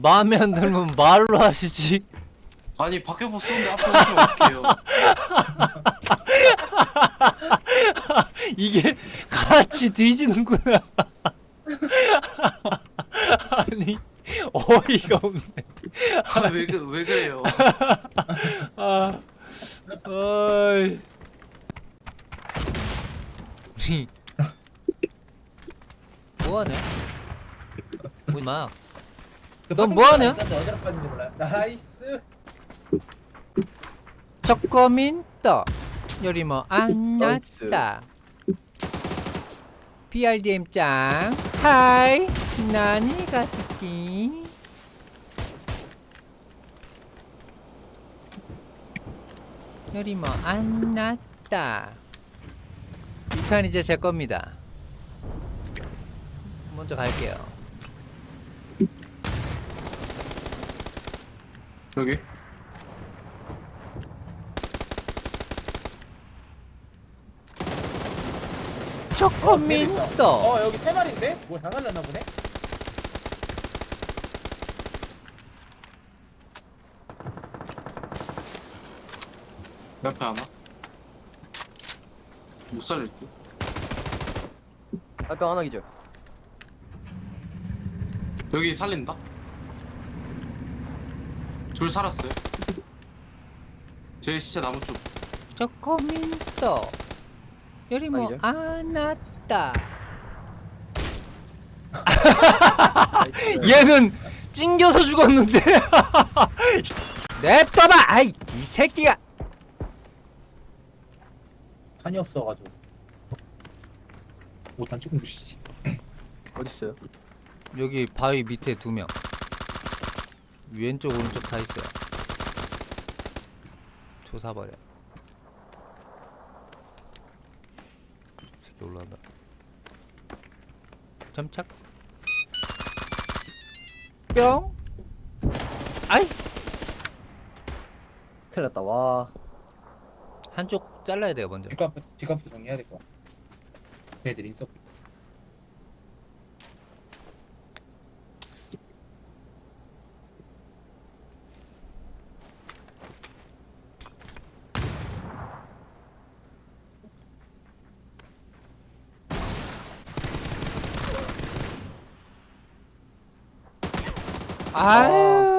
마음에 안 들면 말로 하시지. 아니 밖에 벗었는데 앞에 오시면 어떡해요 이게 같이 뒤지는구나. 아니 어이가 없네. 아왜 그, 왜 그래요 아, 어이. 뭐하네? 뭐마? 그 넌 뭐하냐? 있었는데 어디로 빠진지 몰라요. 나이스. 조금인더 요리뭐 안 나이스. 났다. BRDM 짱 하이 나니 가 스키 요리뭐 안 났다. 이 차는 이제 제 겁니다. 먼저 갈게요. 여기 조금인더 어 여기 세 마리인데? 뭐 장난났나 보네. 옆에 하나 못 살릴 듯 앞에 하나 기절. 여기 살린다 둘 살았어요 제 시체 나무 쪽 조금인더 요리뭐 아니죠? 안 났다. 나이스. 얘는 찡겨서 죽었는데 냅둬봐 아이 이 새끼가 탄이 없어가지고. 못한 조금 주시지. 어딨어요? 여기 바위 밑에 두명 왼쪽 오른쪽 다 있어요 조사버려 새끼 올라간다 점착 뿅 아이 큰일 났다. 와. 한쪽 잘라야 돼요 먼저 뒷값 뒷값 정리해야 될것 같아. 걔들 인석. 哎。